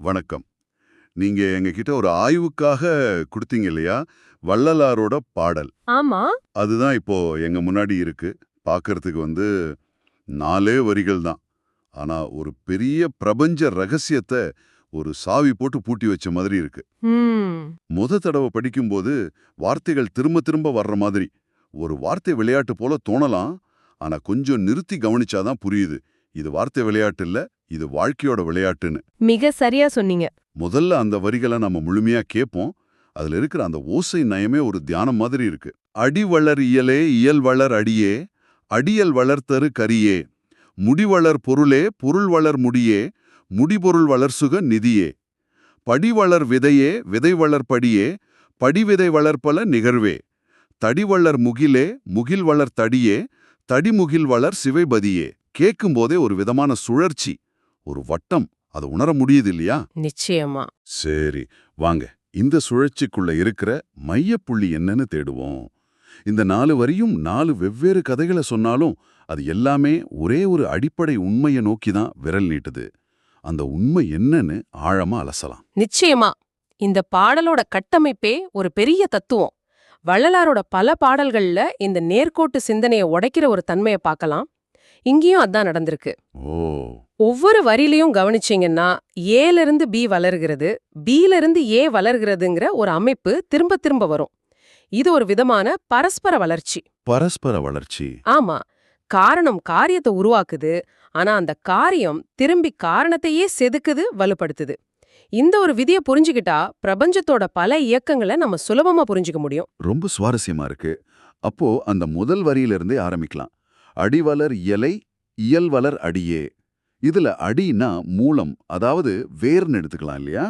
வணக்கம். நீங்க எங்ககிட்ட ஒரு ஆய்வுக்காக கொடுத்தீங்க இல்லையா? வள்ளலாரோட பாடல். ஆமா. அதுதான் இப்போ எங்க முன்னாடி இருக்கு. பார்க்கறதுக்கு வந்து நாலே வரிகள் தான். ஆனா ஒரு பெரிய பிரபஞ்ச ரகசியத்தை ஒரு சாவி போட்டு பூட்டி வச்ச மாதிரி இருக்கு. முத தடவை படிக்கும்போது வார்த்தைகள் திரும்ப திரும்ப வர்ற மாதிரி. ஒரு வார்த்தை விளையாட்டு போல தோணலாம். ஆனா கொஞ்சம் நிறுத்தி கவனிச்சாதான் புரியுது. இது வார்த்தை விளையாட்டு இல்ல இது வாழ்க்கையோட விளையாட்டுன்னு. மிக சரியா சொன்னீங்க. முதல்ல அந்த வரிகளை நம்ம முழுமையா கேட்போம் அதுல இருக்கிற அந்த ஓசை நயமே ஒரு தியானம் மாதிரி இருக்கு. அடி வளர் இயலே இயல் வளர் அடியே அடியல் வளர்த்தரு கரியே முடிவளர் பொருளே பொருள் வளர் முடியே முடிபொருள் வளர்சுக நிதியே. படி வளர் விதையே விதை வளர் படியே படிவிதை வளர்ப்பல நிகழ்வே. தடிவளர் முகிலே முகில் வளர் தடியே தடிமுகில் வளர் சிவைபதியே கேட்கும்போதே ஒரு விதமான சுழற்சி. ஒரு வட்டம். அது உணர முடியுது இல்லையா நிச்சயமா. சரி வாங்க. இந்த சுழற்சிக்குள்ள இருக்கிற மையப்புள்ளி என்னன்னு தேடுவோம். இந்த நாலு வரியும் நாலு வெவ்வேறு கதைகளை சொன்னாலும் அது எல்லாமே ஒரே ஒரு அடிப்படை உண்மையை நோக்கி தான் விரல் நீட்டுது. அந்த உண்மை என்னன்னு ஆழமா அலசலாம். நிச்சயமா. இந்த பாடலோட கட்டமைப்பே ஒரு பெரிய தத்துவம். வள்ளலாரோட பல பாடல்கள்ல இந்த நேர்கோட்டு சிந்தனையை உடைக்கிற ஒரு தன்மையை பார்க்கலாம். இங்கேயும் அதான் நடந்திருக்கு. ஓ. ஒவ்வொரு வரியிலையும் கவனிச்சீங்கன்னா ஏல இருந்து பி வளர்கிறது பீல இருந்து ஏ வளர்கிறதுங்கிற ஒரு அமைப்பு திரும்ப திரும்ப வரும். இது ஒரு விதமான பரஸ்பர வளர்ச்சி. பரஸ்பர வளர்ச்சி. ஆமா. காரணம் காரியத்தை உருவாக்குது ஆனா அந்த காரியம் திரும்பி காரணத்தையே செதுக்குது வலுப்படுத்துது. இந்த ஒரு விதியை புரிஞ்சுக்கிட்டா பிரபஞ்சத்தோட பல இயக்கங்களை நம்ம சுலபமா புரிஞ்சுக்க முடியும். ரொம்ப சுவாரஸ்யமா இருக்கு. அப்போ அந்த முதல் வரியிலிருந்தே ஆரம்பிக்கலாம். அடிவலர் இயலை இயல் வளர் அடியே. இதுல அடின்னா மூலம் அதாவது வேர்னு எடுத்துக்கலாம் இல்லையா?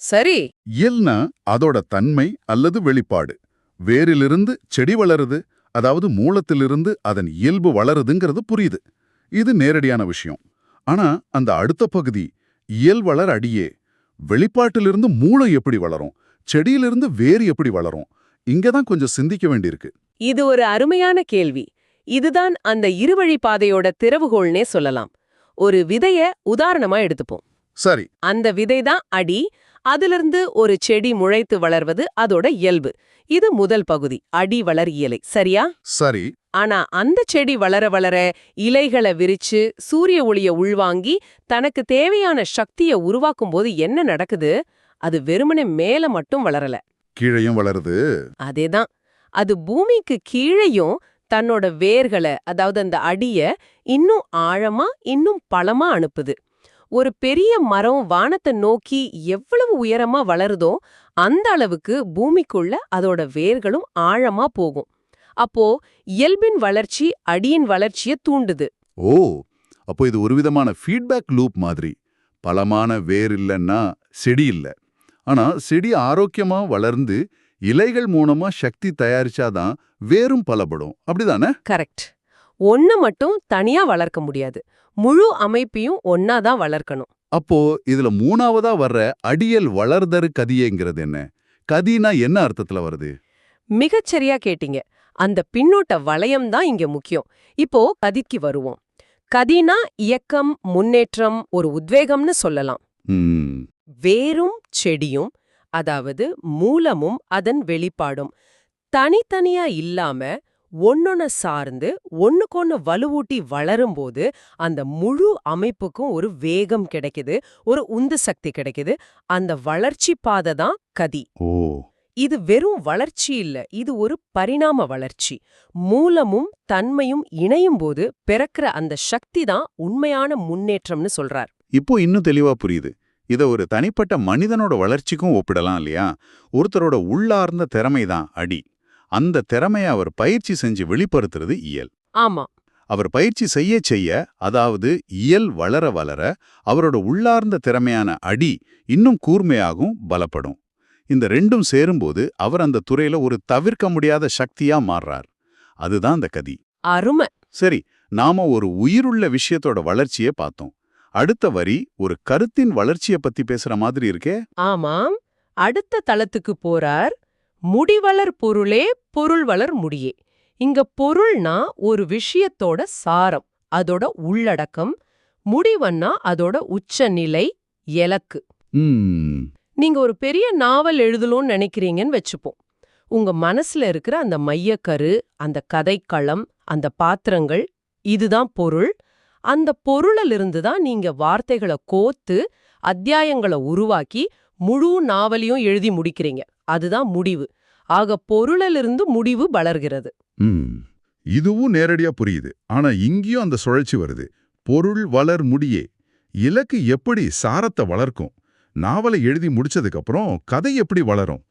சரி. இயல்னா அதோட தன்மை அல்லது வெளிப்பாடு. வேரிலிருந்து செடி வளருது அதாவது மூலத்திலிருந்து அதன் இயல்பு வளருதுங்கிறது புரியுது. இது நேரடியான விஷயம். ஆனா அந்த அடுத்த பகுதி இயல் வளர் அடியே வெளிப்பாட்டிலிருந்து மூளை எப்படி வளரும் செடியிலிருந்து வேர் எப்படி வளரும் இங்கதான் கொஞ்சம் சிந்திக்க வேண்டியிருக்கு. இது ஒரு அருமையான கேள்வி. இதுதான் அந்த இருவழி பாதையோட திறவுகோல்னே சொல்லலாம். ஒரு விதைய உதாரணமா எடுத்துப்போம். சரி. அந்த விதை தான் அடி அதிலிருந்து ஒரு செடி முளைத்து வளர்வது அதோட இயல்பு. இது முதல் பகுதி அடி வளர் இயலை. சரியா? சரி. ஆனா அந்த செடி வளர வளர இலைகளை விரிச்சு சூரிய ஒளிய உள்வாங்கி தனக்கு தேவையான சக்திய உருவாக்கும் போது என்ன நடக்குது? அது வெறுமனே மேல மட்டும் வளரல. கீழையும் வளருது. அதேதான். அது பூமிக்கு கீழேயும் தன்னோட வேர்களை அதாவது அந்த அடிய இன்னும் ஆழமா இன்னும் பழமா அனுப்புது. ஒரு பெரிய மரம் வானத்தை நோக்கி எவ்வளவு உயரமா வளருதோ அந்த அளவுக்கு பூமிக்குள்ள அதோட வேர்களும் ஆழமா போகும். அப்போ இயல்பின் வளர்ச்சி அடியின் வளர்ச்சியை தூண்டுது. ஓ! அப்போ இது ஒரு விதமான ஃபீட்பேக் லூப் மாதிரி. பலமான வேர் இல்லைன்னா செடி இல்ல. ஆனா செடி ஆரோக்கியமா வளர்ந்து இலைகள் மூலமா சக்தி தயாரிச்சாதான் வேரும் பலப்படும். அப்படிதானே? கரெக்ட். ஒன்னு மட்டும் தனியா வளர்க்க முடியாது. முழு அமைப்பையும் ஒன்னாதான் வளர்க்கணும். அப்போ இதுல மூணாவதா வர்ற அடியல் வளர்தரு கதியேங்கிறது என்ன? கதினா என்ன அர்த்தத்துல வருது? மிகச்சரியா கேட்டீங்க. அந்த பின்னோட்ட வளையம் தான் இங்க முக்கியம். இப்போ கதிக்கு வருவோம். கதினா இயக்கம் முன்னேற்றம் ஒரு உத்வேகம்னு சொல்லலாம். வேரும் செடியும் அதாவது மூலமும் அதன் வெளிப்பாடும். தனித்தனியா இல்லாம ஒன்னொன்ன சார்ந்து ஒண்ணுக்கொன்னு வலுவூட்டி வளரும்போது அந்த முழு அமைப்புக்கும் ஒரு வேகம் கிடைக்குது ஒரு உந்து சக்தி கிடைக்குது. அந்த வளர்ச்சி பாதை தான் கதி. ஓ. இது வெறும் வளர்ச்சி இல்ல இது ஒரு பரிணாம வளர்ச்சி. மூலமும் தன்மையும் இணையும் போது பிறக்கிற அந்த சக்தி தான் உண்மையான முன்னேற்றம்னு சொல்றார். இப்போ இன்னும் தெளிவா புரியுது. இத ஒரு தனிப்பட்ட மனிதனோட வளர்ச்சிக்கும் ஒப்பிடலாம் இல்லையா? ஒருத்தரோட உள்ளார்ந்த திறமை தான் அடி. அந்த திறமைய அவர் பயிற்சி செஞ்சு வெளிப்படுத்துறது இயல். ஆமா. அவர் பயிற்சி செய்ய செய்ய அதாவது இயல் வளர வளர அவரோட உள்ளார்ந்த திறமையான அடி இன்னும் கூர்மையாகும் பலப்படும். இந்த ரெண்டும் சேரும்போது அவர் அந்த துறையில ஒரு தவிர்க்க முடியாத சக்தியா மாறுறார். அதுதான் அந்த கதி. அருமை. சரி நாம ஒரு உயிருள்ள விஷயத்தோட வளர்ச்சியை பார்த்தோம். அடுத்த வரி ஒரு கருத்தின் வளர்ச்சியை பத்தி பேசுற மாதிரி இருக்கே. ஆமாம். அடுத்த தளத்துக்கு போறார். முடிவளர் பொருளே பொருள் வளர் முடியே. இங்க பொருள்னா ஒரு விஷயத்தோட சாரம் அதோட உள்ளடக்கம். முடிவன்னா அதோட உச்சநிலை எலக்கு ம். நீங்க ஒரு பெரிய நாவல் எழுதணும்னு நினைக்கிறீங்கன்னு வச்சுப்போம். உங்க மனசுல இருக்கிற அந்த மையக்கரு அந்த கதைக்களம் அந்த பாத்திரங்கள் இதுதான் பொருள். அந்த பொருளிலிருந்து தான் நீங்க வார்த்தைகளை கோத்து அத்தியாயங்களை உருவாக்கி முழு நாவலையும் எழுதி முடிக்கிறீங்க. அதுதான் முடிவு. ஆக பொருளிலிருந்து முடிவு வளர்கிறது. இதுவும் நேரடியா புரியுது. ஆனா இங்கேயும் அந்த சுழற்சி வருது. பொருள் வளர் முடியே. இலக்கு எப்படி சாரத்தை வளர்க்கும்? நாவலை எழுதி முடிச்சதுக்கு அப்புறம் கதை எப்படி வளரும்?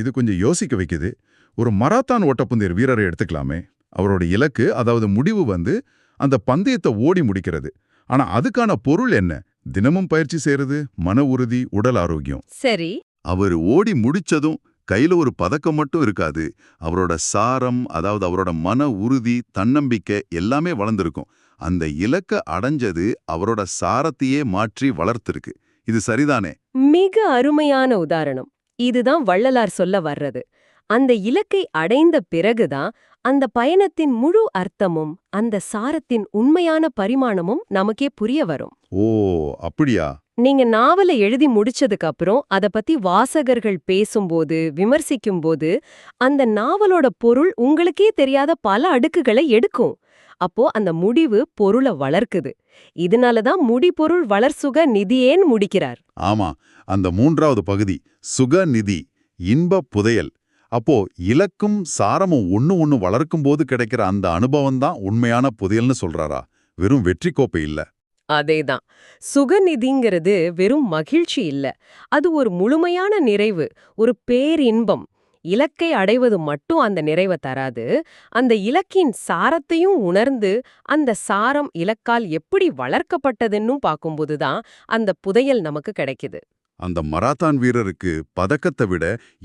இது கொஞ்சம் யோசிக்க வைக்குது. ஒரு மராத்தான் ஓட்டப்பந்தயர் வீரரை எடுத்துக்கலாமே. அவரோட இலக்கு அதாவது முடிவு வந்து அந்த பந்தயத்தை ஓடி முடிக்கிறது. ஆனா அதுக்கான பொருள் என்ன? தினமும் பயிற்சி செய்யறது மன உறுதி உடல் ஆரோக்கியம். சரி. அவர் ஓடி முடிச்சதும் கையில ஒரு பதக்கம் மட்டும் இருக்காது. அவரோட சாரம் அதாவது அவரோட மன உறுதி தன்னம்பிக்கை எல்லாமே வளர்ந்திருக்கும். அந்த இலக்க அடைஞ்சது அவரோட சாரத்தையே மாற்றி வளர்த்திருக்கு. இது சரிதானே? மிக அருமையான உதாரணம். இதுதான் வள்ளலார் சொல்ல வர்றது. அந்த இலக்கை அடைந்த பிறகுதான் அந்த பயணத்தின் முழு அர்த்தமும் அந்த சாரத்தின் உண்மையான பரிமாணமும் நமக்கே புரிய வரும். ஓ அப்படியா? நீங்க நாவலை எழுதி முடிச்சதுக்கு அப்புறம் அத பத்தி வாசகர்கள் பேசும்போது விமர்சிக்கும்போது அந்த நாவலோட பொருள் உங்களுக்கே தெரியாத பல அடுக்குகளை எடுக்கும். அப்போ அந்த முடிவு பொருளை வளர்க்குது. இதனாலதான் முடிபொருள் வளர்சுக நிதியேன்னு முடிக்கிறார். ஆமா அந்த மூன்றாவது பகுதி சுகநிதி இன்ப புதையல். அப்போ இலக்கும் சாரமும் ஒன்று ஒன்று வளர்க்கும் போது கிடைக்கிற அந்த அனுபவம் தான் உண்மையான புதையல்னு சொல்றாரா? வெறும் வெற்றி கோப்பை இல்ல. அதேதான். சுகநிதிங்கிறது வெறும் மகிழ்ச்சி இல்ல. அது ஒரு முழுமையான நிறைவு ஒரு பேரின்பம். இலக்கை அடைவது மட்டும் அந்த நிறைவை தராது. அந்த இலக்கின் சாரத்தையும் உணர்ந்து அந்த சாரம் இலக்கால் எப்படி வளர்க்கப்பட்டதுன்னும் பார்க்கும்போதுதான் அந்த புதையல் நமக்கு கிடைக்குது. அந்த மராத்தான் வீரருக்கு பதக்கத்தை விட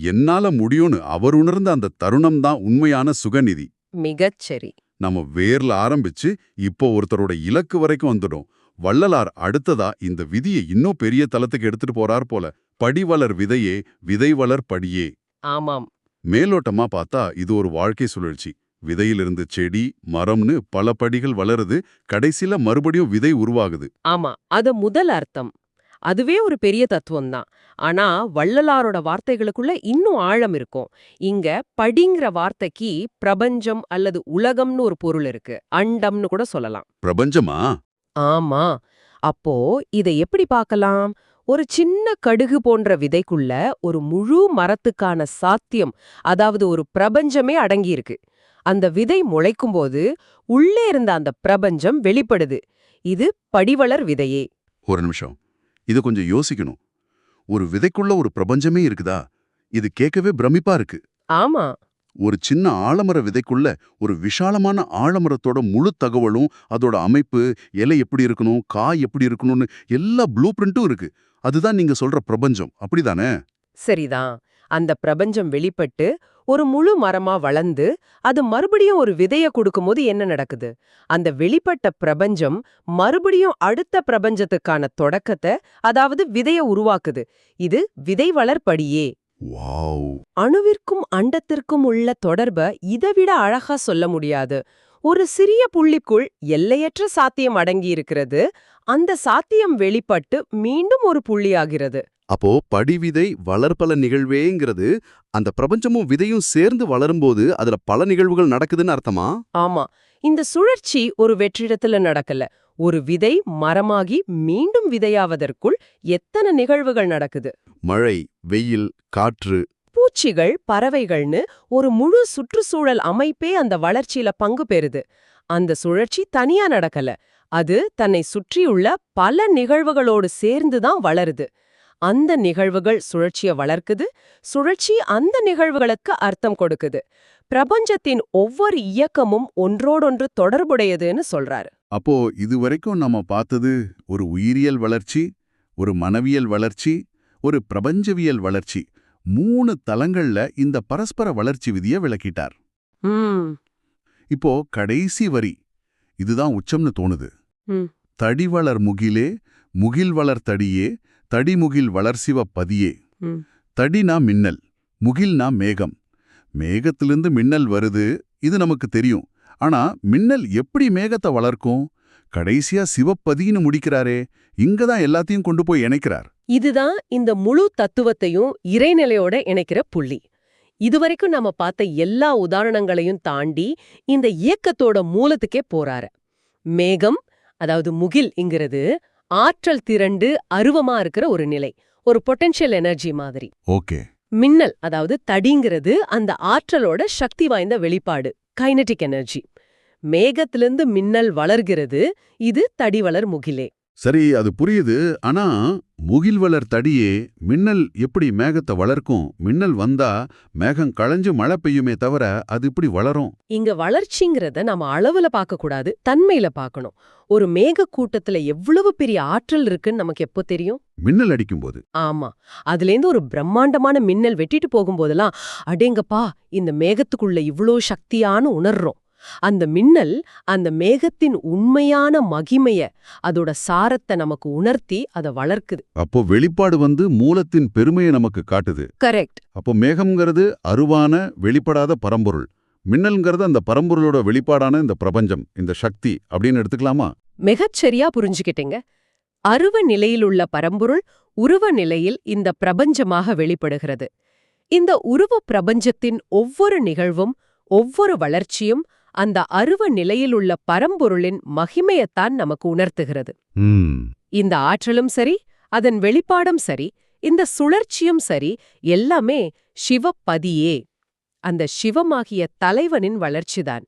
என்னால முடியும்னு அவர் உணர்ந்த அந்த தருணம் தான் உண்மையான சுகநிதி. மிகச் சரி. நம்ம வேர்ல ஆரம்பிச்சு இப்போ ஒருத்தரோட இலக்கு வரைக்கும் வந்துடும் வள்ளலார் அடுத்ததா இந்த விதியை இன்னும் பெரிய தளத்துக்கு எடுத்துட்டு போறார் போல. படிவளர் விதையே விதை வளர் படியே. ஆமாம். மேலோட்டமா பார்த்தா இது ஒரு வாழ்க்கை சுழற்சி. விதையிலிருந்து செடி மரம்னு பல படிகள் வளருது. கடைசில மறுபடியும் விதை உருவாகுது. ஆமா அது முதல் அர்த்தம். அதுவே ஒரு பெரிய தத்துவம் தான் ஆனா வள்ளலாரோட வார்த்தைகளுக்குள்ள இன்னும் ஆழம் இருக்கும். இங்க படிங்கிற வார்த்தைக்கு பிரபஞ்சம் அல்லது உலகம்னு ஒரு பொருள் இருக்கு. அண்டம்னு கூட சொல்லலாம். பிரபஞ்சமா? ஆமா. அப்போ இதை எப்படி பார்க்கலாம்? ஒரு சின்ன கடுகு போன்ற விதைக்குள்ள ஒரு முழு மரத்துக்கான சாத்தியம் அதாவது ஒரு பிரபஞ்சமே அடங்கியிருக்கு. அந்த விதை முளைக்கும்போது உள்ளே இருந்த அந்த பிரபஞ்சம் வெளிப்படுது. இது படிவளர் விதையே. ஒரு நிமிஷம். இது கொஞ்சம் யோசிக்கணும். ஒரு விதைக்குள்ள ஒரு பிரபஞ்சமே இருக்குதா? இது கேட்கவே பிரமிப்பா இருக்கு. ஆமா. ஒரு சின்ன ஆலமர விதைக்குள்ள ஒரு விஷாலமான ஆலமரத்தோட முழு தகவலும் அதோட அமைப்பு இலை எப்படி இருக்கணும் காய் எப்படி இருக்கணும்னு எல்லா ப்ளூ பிரிண்ட்டும் இருக்கு. அதுதான் நீங்க சொல்ற பிரபஞ்சம். அப்படிதானே? சரிதான். அந்த பிரபஞ்சம் வெளிப்பட்டு ஒரு முழு மரமா வளர்ந்து அது மறுபடியும் ஒரு விதைய கொடுக்கும்போது என்ன நடக்குது? அந்த வெளிப்பட்ட பிரபஞ்சம் மறுபடியும் அடுத்த பிரபஞ்சத்துக்கான தொடக்கத்தை அதாவது விதைய உருவாக்குது. இது விதை வளர்ப்படியே. அணுவிற்கும் அண்டத்திற்கும் உள்ள தொடர்ப இதைவிட அழகா சொல்ல முடியாது. ஒரு சிறிய புள்ளிக்குள் எல்லையற்ற சாத்தியம் அடங்கியிருக்கிறது. அந்த சாத்தியம் வெளிப்பட்டு மீண்டும் ஒரு புள்ளியாகிறது. அப்போ படிவிதை வளர்ப்பல நிகழ்வேங்கிறது அந்த பிரபஞ்சமும் விதையும் சேர்ந்து வளரும்போது அதுல பல நிகழ்வுகள் நடக்குதுன்னு அர்த்தமா? ஆமா. இந்த சுழற்சி ஒரு வெற்றிடத்துல நடக்கல. ஒரு விதை மரமாகி மீண்டும் விதையாவதற்குள் எத்தனை நிகழ்வுகள் நடக்குது? மழை வெயில் காற்று. பூச்சிகள் பறவைகள்னு ஒரு முழு சுற்றுச்சூழல் அமைப்பே அந்த வளர்ச்சியில பங்கு பெறுது. அந்த சுழற்சி தனியா நடக்கல. அது தன்னை சுற்றியுள்ள பல நிகழ்வுகளோடு சேர்ந்து தான் வளருது. அந்த நிகழ்வுகள் சுழற்சிய வளர்க்குது. சுழற்சி அந்த நிகழ்வுகளுக்கு அர்த்தம் கொடுக்குது. பிரபஞ்சத்தின் ஒவ்வொரு இயக்கமும் ஒன்றோடொன்று தொடர்புடையதுன்னு சொல்றாரு. அப்போ இதுவரைக்கும் நம்ம பார்த்தது ஒரு உயிரியல் வளர்ச்சி ஒரு மனவியல் வளர்ச்சி ஒரு பிரபஞ்சவியல் வளர்ச்சி. மூணு தலங்கள்ல இந்த பரஸ்பர வளர்ச்சி விதிய விளக்கிட்டார். இப்போ கடைசி வரி. இதுதான் உச்சம்னு தோணுது. தடிவளர் முகிலே முகில் வளர் தடியே தடிமுகில் வளர்சிவ பதியே. ம். தடினா மின்னல் முகில்னா மேகம். மேகத்திலிருந்து மின்னல் வருது இது நமக்கு தெரியும். ஆனா மின்னல் எப்படி மேகத்தை வளர்க்கும்? கடைசியா சிவப்பதின்னு முடிக்கிறாரே இங்க தான் எல்லாத்தையும் கொண்டு போய் இணைக்கிறார். இதுதான் இந்த முழு தத்துவத்தையும் இறைநிலையோட இணைக்கிற புள்ளி. இதுவரைக்கும் நாம பார்த்த எல்லா உதாரணங்களையும் தாண்டி இந்த இயக்கத்தோட மூலத்துக்கே போறாரு. மேகம் அதாவது முகில்ங்கிறது ஆற்றல் திரண்டு அருவமா இருக்கிற ஒரு நிலை ஒரு பொட்டென்ஷியல் எனர்ஜி மாதிரி. ஓகே. மின்னல் அதாவது தடிங்கிறது அந்த ஆற்றலோட சக்தி வாய்ந்த வெளிப்பாடு கைனடிக் எனர்ஜி மேகத்திலிருந்து மின்னல் வளர்கிறது இது தடி வளர் முகிலே. சரி அது புரியுது. ஆனா முகில் வளர் தடியே மின்னல் எப்படி மேகத்தை வளர்க்கும்? மின்னல் வந்தா மேகம் களைஞ்சு மழை பெய்யுமே தவிர அது இப்படி வளரும்? இங்க வளர்ச்சிங்கிறத நாம அளவுல பார்க்க கூடாது தன்மையில பார்க்கணும். ஒரு மேக கூட்டத்துல எவ்வளவு பெரிய ஆற்றல் இருக்குன்னு நமக்கு எப்போ தெரியும்? மின்னல் அடிக்கும்போது. ஆமா. அதுலேருந்து ஒரு பிரம்மாண்டமான மின்னல் வெட்டிட்டு போகும்போதெல்லாம் அடேங்கப்பா இந்த மேகத்துக்குள்ள இவ்ளோ சக்தியான்னு உணர்றோம். அந்த மின்னல் அந்த மேகத்தின் உண்மையான மகிமைய அதோட சாரத்தை நமக்கு உணர்த்தி அதை வளர்க்குது. அப்போ வெளிப்பாடு வந்து மூலத்தின் பெருமையை நமக்கு காட்டுது. கரெக்ட் அப்போ மேகம்ங்கிறது அருவான வெளிப்படாத பரம்பொருள். மின்னல்ங்கிறது அந்த பரம்பொருளோட வெளிப்பாடான இந்த பிரபஞ்சம் இந்த சக்தி அப்படின்னு எடுத்துக்கலாமா? மிகச்சரியா புரிஞ்சுக்கிட்டீங்க. அருவ நிலையிலுள்ள பரம்பொருள் உருவ நிலையில் இந்த பிரபஞ்சமாக வெளிப்படுகிறது. இந்த உருவ பிரபஞ்சத்தின் ஒவ்வொரு நிகழ்வும் ஒவ்வொரு வளர்ச்சியும் அந்த அருவ நிலையிலுள்ள பரம்பொருளின் மகிமையத்தான் நமக்கு உணர்த்துகிறது. இந்த ஆற்றலும் சரி அதன் வெளிப்பாடும் சரி இந்த சுழற்சியும் சரி எல்லாமே சிவப்பதியே. அந்த சிவமாகிய தலைவனின் வளர்ச்சிதான்.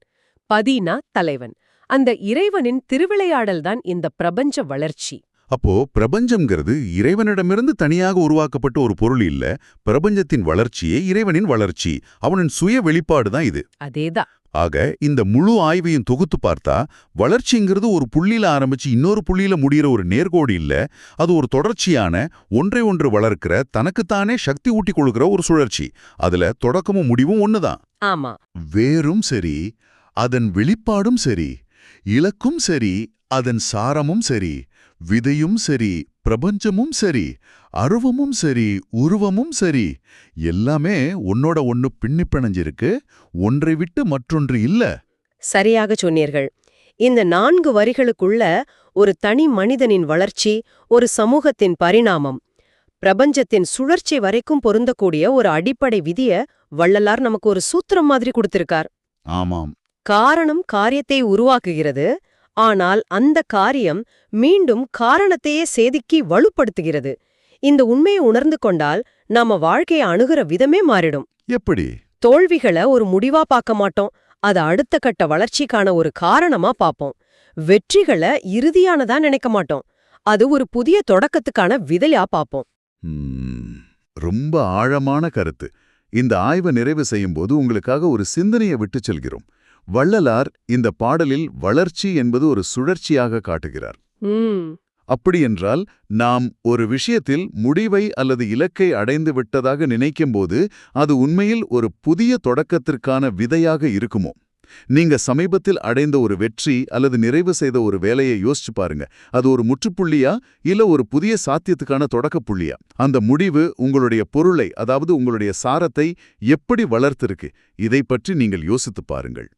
பதினா தலைவன். அந்த இறைவனின் திருவிளையாடல்தான் இந்த பிரபஞ்ச வளர்ச்சி. அப்போ பிரபஞ்சம்ங்கிறது இறைவனிடமிருந்து தனியாக உருவாக்கப்பட்ட ஒரு பொருள் இல்ல. பிரபஞ்சத்தின் வளர்ச்சியே இறைவனின் வளர்ச்சி. அவனின் சுய வெளிப்பாடு தான் இது. அதேதான். ஆக இந்த முழு ஆய்வையும் தொகுத்து பார்த்தா வளர்ச்சிங்கிறது ஒரு புள்ளியில ஆரம்பிச்சு இன்னொரு புள்ளியில முடியிற ஒரு நேர்கோடு இல்ல. அது ஒரு தொடர்ச்சியான ஒன்றை ஒன்று வளர்க்கிற தனக்குத்தானே சக்தி ஊட்டி கொடுக்கிற ஒரு சுழற்சி. அதுல தொடக்கமும் முடிவும் ஒண்ணுதான். ஆமா. வேரும் சரி அதன் வெளிப்பாடும் சரி இலக்கும் சரி அதன் சாரமும் சரி விதையும் சரி பிரபஞ்சமும் சரி அருவமும் சரி உருவமும் சரி எல்லாமே ஒன்னோட ஒன்னு பின்னி பிணைஞ்சிருக்கு ஒன்றை விட்டு மற்றொன்று இல்ல. சரியாக சொன்னீர்கள். இந்த நான்கு வரிகளுக்குள்ள ஒரு தனி மனிதனின் வளர்ச்சி ஒரு சமூகத்தின் பரிணாமம் பிரபஞ்சத்தின் சுழற்சி வரைக்கும் பொருந்தக்கூடிய ஒரு அடிப்படை விதிய வள்ளலார் நமக்கு ஒரு சூத்திரம் மாதிரி கொடுத்திருக்கார். ஆமாம். காரணம் காரியத்தை உருவாக்குகிறது ஆனால் அந்த காரியம் மீண்டும் காரணத்தையே சேதிக்கி வலுப்படுத்துகிறது. இந்த உண்மையை உணர்ந்து கொண்டால் நாம வாழ்க்கையை அணுகிற விதமே மாறிடும். எப்படி? தோல்விகளை ஒரு முடிவா பார்க்க மாட்டோம். அத அடுத்த கட்ட வளர்ச்சிக்கான ஒரு காரணமா பார்ப்போம். வெற்றிகளை இறுதியானதா நினைக்க மாட்டோம். அது ஒரு புதிய தொடக்கத்துக்கான விதையா பார்ப்போம். ரொம்ப ஆழமான கருத்து. இந்த ஆய்வை நிறைவு செய்யும்போது உங்களுக்காக ஒரு சிந்தனையை விட்டுச் செல்கிறோம். வள்ளலார் இந்த பாடலில் வளர்ச்சி என்பது ஒரு சுழற்சியாக காட்டுகிறார். அப்படியென்றால் நாம் ஒரு விஷயத்தில் முடிவை அல்லது இலக்கை அடைந்து விட்டதாக நினைக்கும்போது அது உண்மையில் ஒரு புதிய தொடக்கத்திற்கான விதையாக இருக்குமோ? நீங்க சமீபத்தில் அடைந்த ஒரு வெற்றி அல்லது நிறைவு செய்த ஒரு வேலையை யோசிச்சு பாருங்க. அது ஒரு முற்றுப்புள்ளியா இல்ல ஒரு புதிய சாத்தியத்துக்கான தொடக்கப் புள்ளியா அந்த முடிவு உங்களுடைய பொருளை அதாவது உங்களுடைய சாரத்தை எப்படி வளர்த்திருக்கு? இதை பற்றி நீங்கள் யோசித்துப் பாருங்கள்.